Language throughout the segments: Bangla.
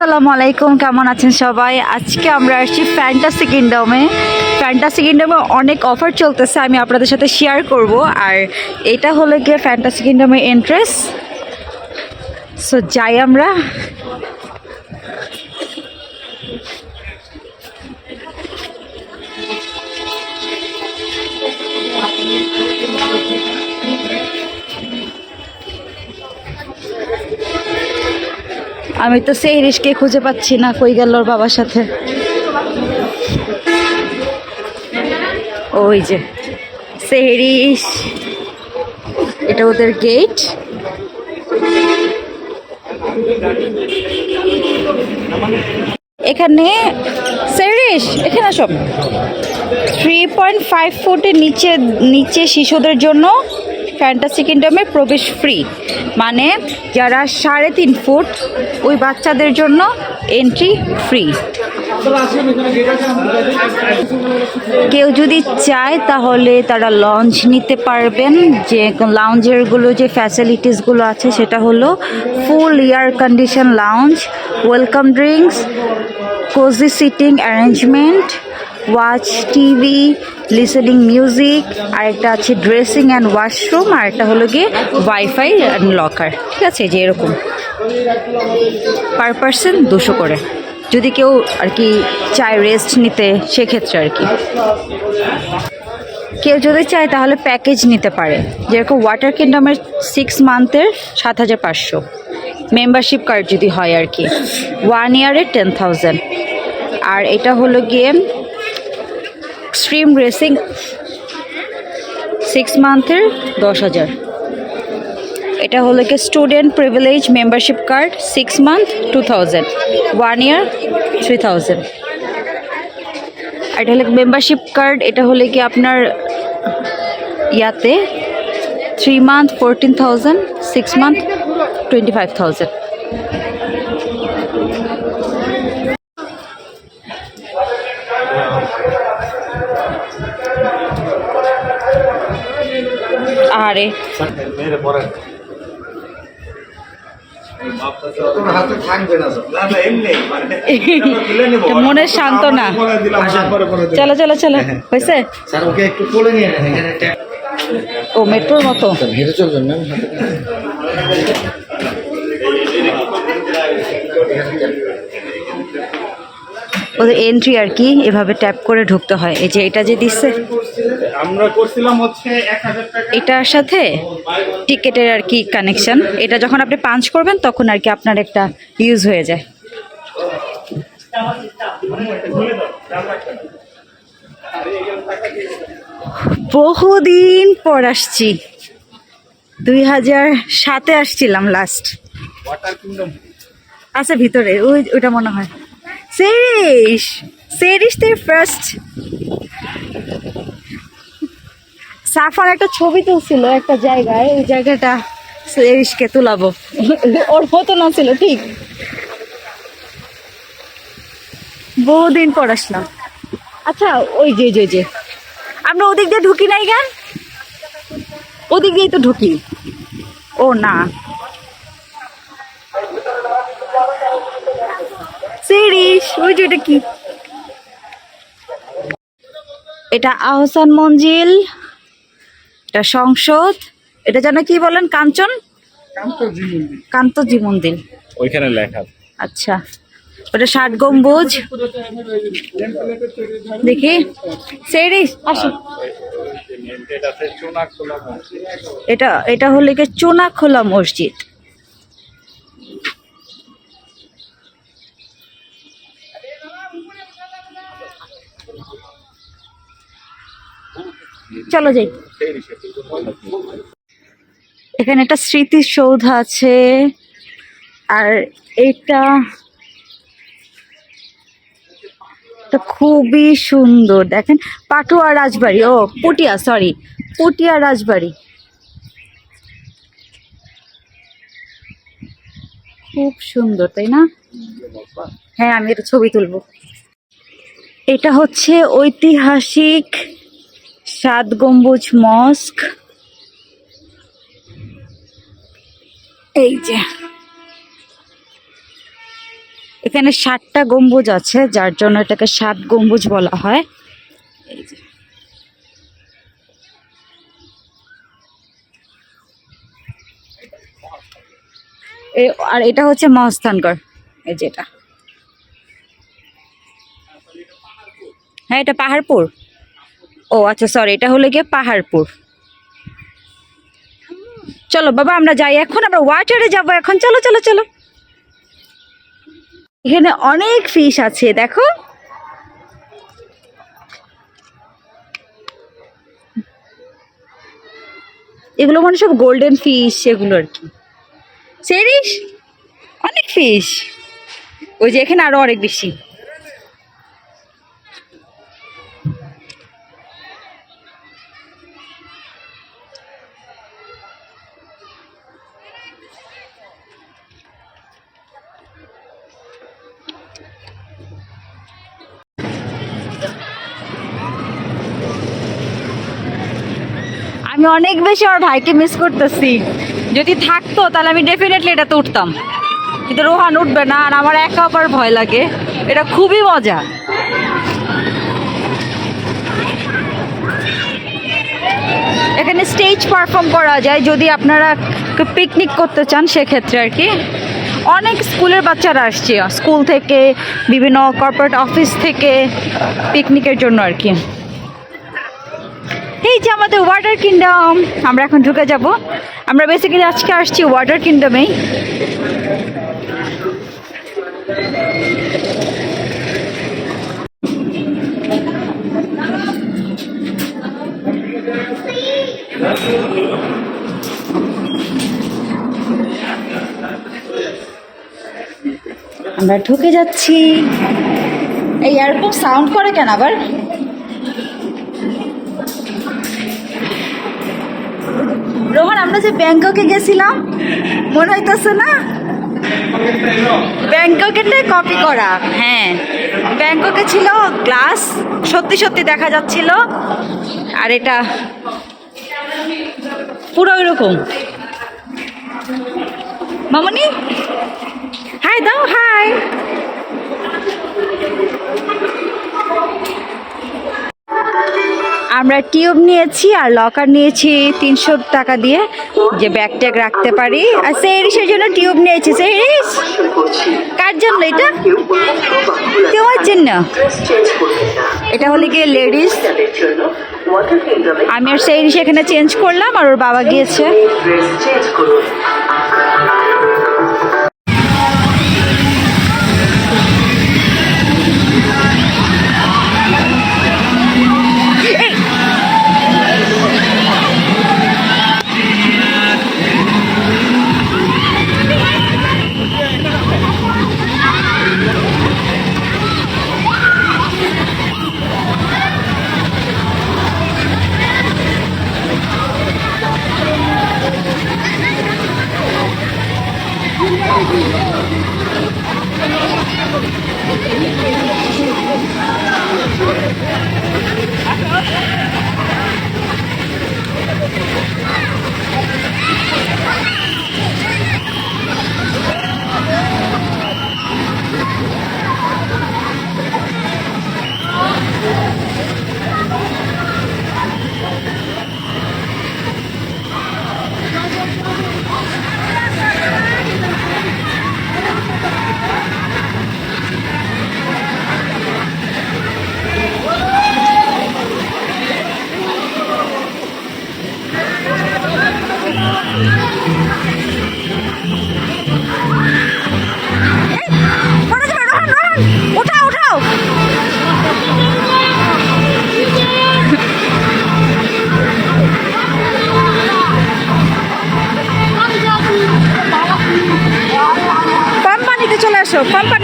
আসসালামু আলাইকুম, কেমন আছেন সবাই? আজকে আমরা আসছি ফ্যান্টাসি কিংডমে ফ্যান্টাসি কিংডমে অনেক অফার চলতেছে, আমি আপনাদের সাথে শেয়ার করব। আর এটা হলো গিয়ে ফ্যান্টাসি কিংডমের এন্ট্রেস সো যাই আমরা। আমি তো সেই রিস্কে খুঁজে পাচ্ছি না, কই গেল ওর বাবার সাথে। ওই যে সেহরিস এটা ওদের গেট এখানে সেরিস এখানে সব থ্রি পয়েন্ট ফাইভ ফুটের নিচে নিচে শিশুদের জন্য ফ্যান্টাসি কিংডমে প্রবেশ ফ্রি মানে যারা সাড়ে তিন ফুট, ওই বাচ্চাদের জন্য এন্ট্রি ফ্রি কেউ যদি চায় তাহলে তারা লঞ্চ নিতে পারবেন। যে লাউঞ্জেরগুলো যে ফ্যাসিলিটিসগুলো আছে, সেটা হলো full air condition lounge welcome drinks cozy seating arrangement watch TV listening music আর একটা আছে ড্রেসিং অ্যান্ড ওয়াশরুম আর একটা হলো গিয়ে ওয়াইফাই অ্যান্ড লকার ঠিক আছে? যে এরকম। পার পার্সন দুশো করে। যদি কেউ আর কি চায় রেস্ট নিতে, সেক্ষেত্রে আর কি। কেউ যদি চায় তাহলে প্যাকেজ নিতে পারে। যেরকম ওয়াটার কিংডমের সিক্স মান্থের সাত হাজার পাঁচশো। মেম্বারশিপ কার্ড যদি হয় আর কি। ওয়ান ইয়ারে টেন থাউজেন্ড আর এটা হলো গিয়ে স্ট্রিম রেসিং সিক্স মান্থের দশ হাজার। এটা হলো কি student privilege membership card six month two thousand one year three thousand এটা হলো মেম্বারশিপ কার্ড এটা হলে কি আপনার ইয়াতে three month fourteen thousand six month twenty five thousand পরে। দিলাম। চলো চলো চলো হয়েছে? স্যার ওকে একটু কোলে নিয়ে নেন এখানে ট্যাপ ও মেট্রোর মতো। চলবেন ওদের এন্ট্রি আর কি এভাবে ট্যাপ করে ঢুকতে হয়। এই যে এটা যে দিচ্ছে এটার সাথে টিকেটের আর কি কানেকশন এটা যখন আপনি পাঞ্চ করবেন তখন আর কি আপনার একটা ইউজ হয়ে যায়। বহুদিন পর আসছি। দুই হাজার সাতে আসছিলাম লাস্ট কিংডম আচ্ছা ভিতরে ওই ওটা মনে হয়। সেরিস সেরিস তোর ফার্স্ট সাফার একটা ছবি তুলছিল একটা জায়গায়, ওই জায়গাটা সেরিসকে তুলাবো। ওর মতো না ছিল, ঠিক? বহুদিন পর আসলাম। আচ্ছা ওই যে যে যে। আমরা ওদিক দিয়ে ঢুকি নাই গান ওদিক দিয়েই তো ঢুকি। ও না। সিরিস ওই যে এটা কি? এটা আহসান মঞ্জিল এটা সংসদ এটা যেন কি বলেন কাঞ্চন? কান্তজি মন্দির। ওইখানে লেখা। আচ্ছা ওটা ষাট গম্বুজ। দেখি। সিরিস আসো। এটা এটা হলো কি চুনাখোলা মসজিদ। চলো যাই। এখানে একটা স্মৃতিসৌধ আছে, আর এটা খুবই সুন্দর। দেখেন, পাটুয়া রাজবাড়ি, ও, পুটিয়া সরি পুটিয়া রাজবাড়ি। খুব সুন্দর, তাই না? হ্যাঁ আমি এটা ছবি তুলবো। এটা হচ্ছে ঐতিহাসিক সাত গম্বুজ মস্ক। এই যে। এখানে ষাটটা গম্বুজ আছে, যার জন্য এটাকে সাত গম্বুজ বলা হয়। এই যে। আর এটা হচ্ছে মহস্থানগড়, এই যেটা হ্যাঁ এটা পাহাড়পুর। ও আচ্ছা সরি এটা হলো গিয়ে পাহাড়পুর। চলো বাবা, আমরা যাই এখন, আমরা ওয়াটারে যাব এখন। চলো চলো চলো। এখানে অনেক ফিশ আছে, দেখো। এগুলো মানে সব গোল্ডেন ফিশ সেগুলো আর কি। সেরিস অনেক ফিশ ওই যে এখানে আরও অনেক বেশি। অনেক বেশি আমার ভাইকে মিস করতেছি। যদি থাকতো, তাহলে আমি ডেফিনেটলি এটাতে উঠতাম। কিন্তু রোহান উঠবে না, আর আমার একা আবার ভয় লাগে। এটা খুবই মজা। এখানে স্টেজ পারফর্ম করা যায়, যদি আপনারা পিকনিক করতে চান, সেক্ষেত্রে আর কি। অনেক স্কুলের বাচ্চারা আসছে, স্কুল থেকে, বিভিন্ন কর্পোরেট অফিস থেকে পিকনিকের জন্য আর কি। এই যে আমাদের ওয়াটার কিংডম আমরা এখন ঢুকে যাব। আমরা বেসিক্যালি আজকে আসছি ওয়াটার কিংডমেই আমরা ঢুকে যাচ্ছি। এই এরকম সাউন্ড করে কেন আবার? রোহন, আমরা যে ব্যাংককে গেছিলাম, মনে হইতেছে না? ব্যাংককেরটাই কপি করা হ্যাঁ। ব্যাংককে ছিল গ্লাস সত্যি সত্যি দেখা যাচ্ছিল। আর এটা পুরো ওইরকম মামনি? হাই দাও হাই আমরা টিউব নিয়েছি আর লকার নিয়েছি তিনশো টাকা দিয়ে যে ব্যাগ ট্যাগ রাখতে পারি। আর সেরিসের জন্য টিউব নিয়েছি। সেরিস কার জন্য এটা? তোমার জন্য। এটা হলে গিয়ে লেডিস। আমি আর সেরিস এখানে চেঞ্জ করলাম আর ওর বাবা গিয়েছে।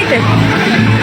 আসো কম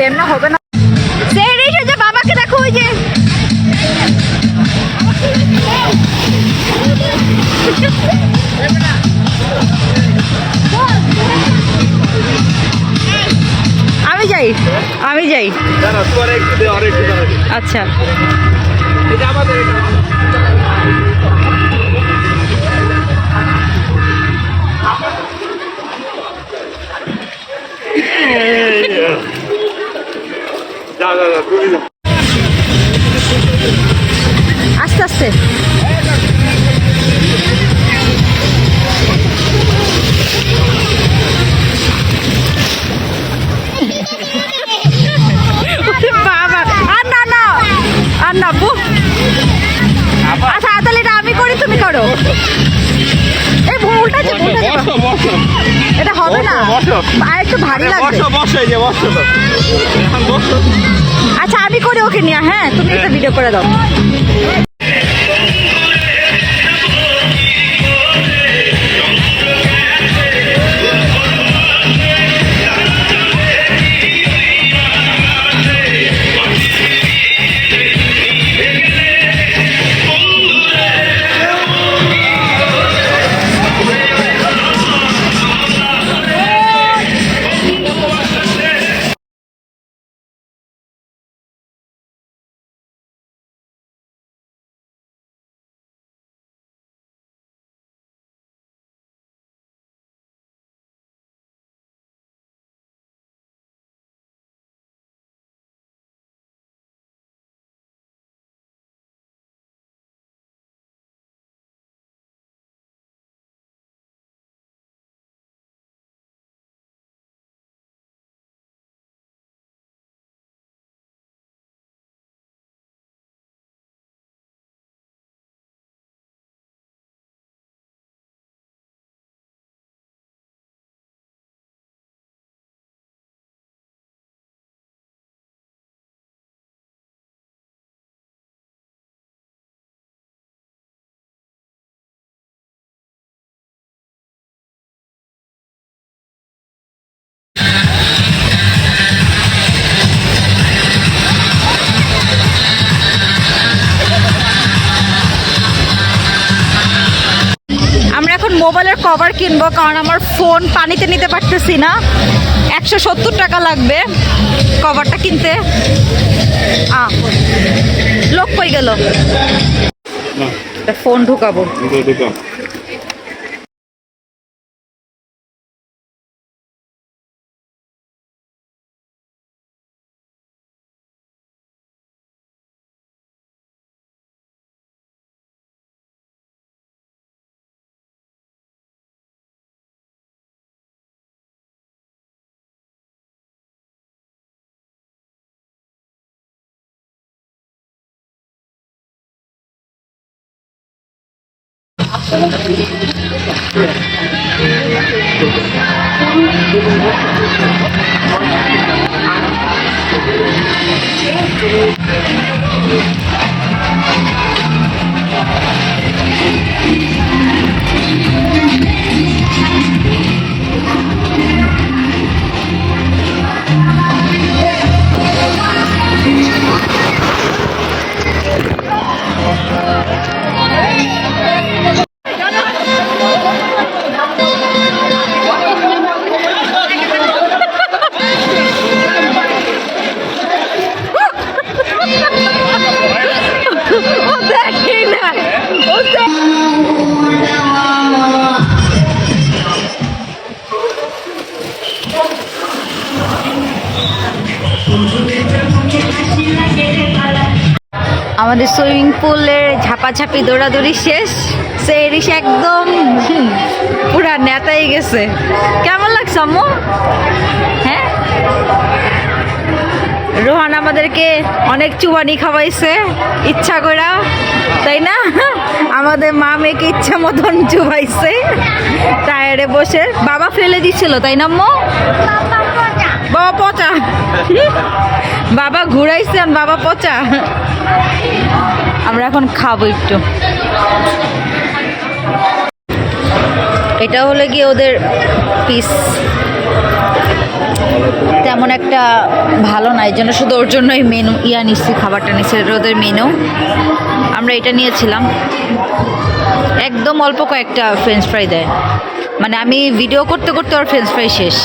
এমনি হবে না। যে বাবাকে দেখো ওই যে। আমি যাই আমি যাই। আচ্ছা। আস্তে আস্তে। বাবা আর না না আর না বু। আচ্ছা তাহলে এটা আমি করি তুমি করো। এই ভুলটা যে এটা হবে না। আর একটু ভারী লাগবে। বসো বসো এই যে বসো এখন বসো। আচ্ছা আমি করে ওকে নিয়ে হ্যাঁ? তুমি একটা ভিডিও করে দাও। মোবাইলের কভার কিনবো কারণ আমার ফোন পানিতে নিতে পারতেছি না। একশো সত্তর টাকা লাগবে কভারটা কিনতে। আ লোক কই গেল? ফোন ঢুকাবো। দেখো ও আমাদের সুইমিং পুলের ঝাপাঝাপি দৌড়াদৌড়ি শেষ। সে এরিস একদম পুরা নেতাই গেছে। কেমন লাগছে আম্মু? হ্যাঁ? রোহান আমাদেরকে অনেক চুবানি খাওয়াইছে, ইচ্ছা করা তাই না? আমাদের মা মেয়েকে ইচ্ছা মতন চুবাইছে, টায়ারে বসে। বাবা ফেলে দিচ্ছিল তাই না আম্মু? বাবা পচা। বাবা ঘুরাইছেন বাবা পচা। আমরা এখন খাব একটু। এটা হলো গিয়ে ওদের পিস তেমন একটা ভালো না, এই জন্য শুধু ওর জন্যই মেনু ইয়া নিচ্ছি খাবারটা নিচ্ছি এটা ওদের মেনু আমরা এটা নিয়েছিলাম। একদম অল্প কয়েকটা ফ্রেঞ্চ ফ্রাই দেয়। মানে আমি ভিডিও করতে করতে ওর ফ্রেঞ্চ ফ্রাই শেষ।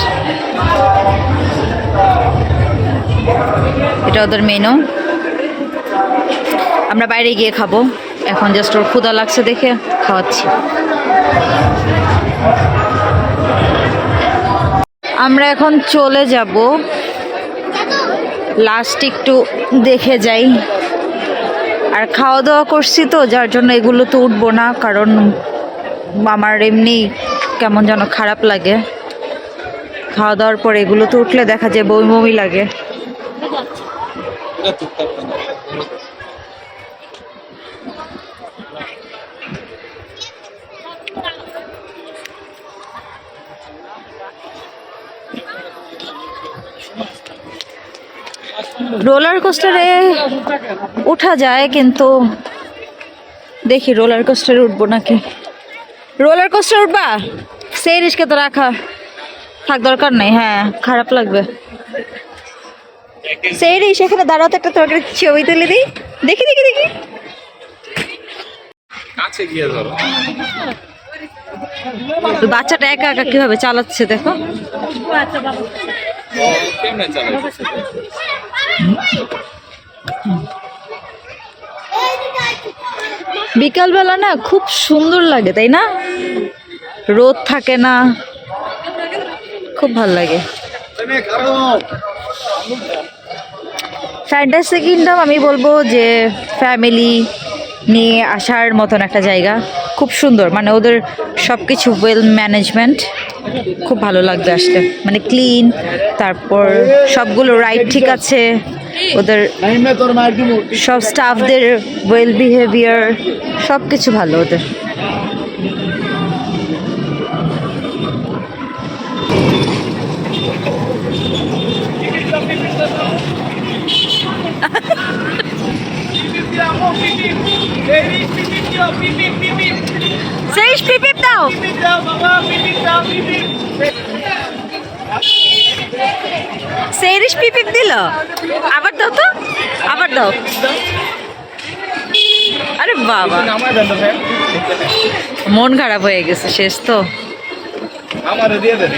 এটা ওদের মেনু আমরা বাইরে গিয়ে খাব। এখন জাস্ট ওর ক্ষুদা লাগছে দেখে খাওয়াচ্ছি। আমরা এখন চলে যাব। লাস্ট একটু দেখে যাই। আর খাওয়া দাওয়া করছি তো, যার জন্য এগুলো তো উঠবো না, কারণ আমার এমনি কেমন যেন খারাপ লাগে। খাওয়া দাওয়ার পর এগুলো তো উঠলে দেখা যায় বমি বমি লাগে। রোলার কোস্টারে ওঠা যায়, কিন্তু দেখি রোলার কোস্টারে উঠবো নাকি। রোলার কোস্টার উঠবা? সেই রিস্কে তো রাখা থাক দরকার নেই হ্যাঁ খারাপ লাগবে। সেই রে সেখানে দাঁড়াতে একটা তোমাকে ছবি তুলে দিই। দেখি দেখি দেখি। কাছে গিয়ে ধরো। বাচ্চাটা একা একা কীভাবে চালাচ্ছে দেখো। বিকালবেলা না খুব সুন্দর লাগে তাই না? রোদ থাকে না। খুব ভালো লাগে। ফ্যান্টাসি কিংডম আমি বলব যে ফ্যামিলি নিয়ে আসার মতন একটা জায়গা। খুব সুন্দর মানে ওদের সব কিছু ওয়েল ম্যানেজমেন্ট খুব ভালো লাগবে আসতে। মানে ক্লিন তারপর সবগুলো রাইড ঠিক আছে। ওদের সব স্টাফদের ওয়েল বিহেভিয়ার সব কিছু ভালো ওদের। সেই পিপিপ দাও। সেইরিশ পিপিপ দিল। আবার দাও তো আবার দাও। আরে বাবা। মন খারাপ হয়ে গেছে শেষ তো। আমার দিয়ে দেন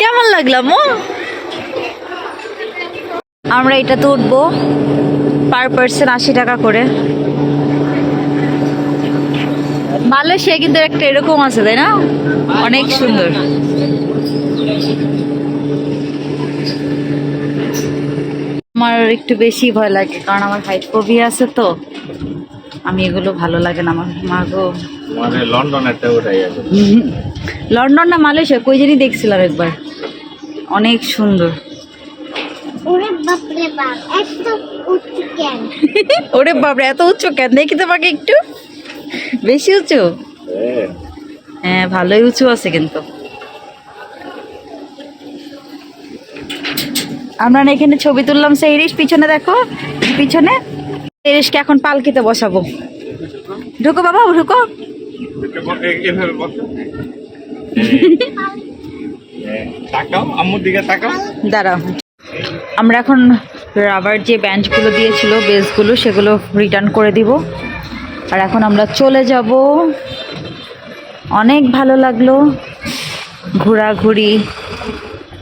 কেমন লাগলাম ও আমরা এটাতে উঠবো পার পার্সন আশি টাকা করে। মালয়েশিয়া কিন্তু একটা এরকম আছে তাই না? অনেক সুন্দর। আমার একটু বেশি ভয় লাগে কারণ আমার হাইট ফোবিয়া আছে তো। আমি এগুলো ভালো লাগে না আমার মা গো। মানে লন্ডন না মালয়েশিয়া কই জানি দেখছিলাম একবার। অনেক সুন্দর। ওরে বাপরে এত উঁচু কেন ওরে বাবরে এত উঁচু কেন দেখি তোমাকে একটু। বেশি উঁচু? হ্যাঁ। হ্যাঁ ভালোই উঁচু আছে কিন্তু। আমরা না এখানে ছবি তুললাম সেই ইরিশ পিছনে দেখো। পিছনে। ইরিশকে এখন পালকিতে বসাবো। ঢুকো বাবা ঢুকো। এভাবে বসো তাকাও আম্মুর দিকে তাকাও। দাঁড়াও। আমরা এখন রাবার যে ব্যান্ডগুলো দিয়েছিল বেসগুলো সেগুলো রিটার্ন করে দিব। আর এখন আমরা চলে যাব। অনেক ভালো লাগল। ঘোরাঘুরি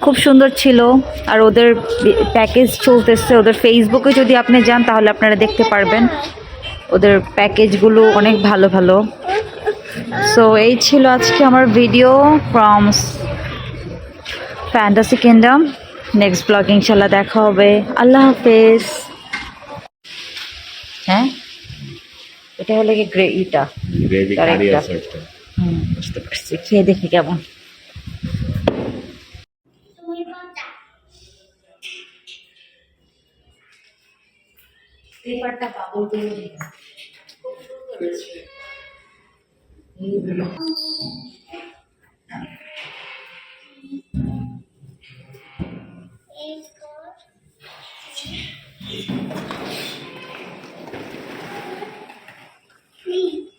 খুব সুন্দর ছিল। আর ওদের প্যাকেজ চলতেছে। ওদের ফেসবুকে যদি আপনি যান, তাহলে আপনারা দেখতে পারবেন। ওদের প্যাকেজগুলো অনেক ভালো ভালো। সো এই ছিল আজকে আমার video from fantasy kingdom next blog ইনশাল্লাহ দেখা হবে। আল্লাহ হাফেজ। হ্যাঁ? এটা হলো কি গ্রে ইটা? গ্রেভি কারি কারি আছে আছে হুম বুঝতে পারছি। খেয়ে দেখি কেমন। তুমি কোনটা পেপারটা বাবল Three.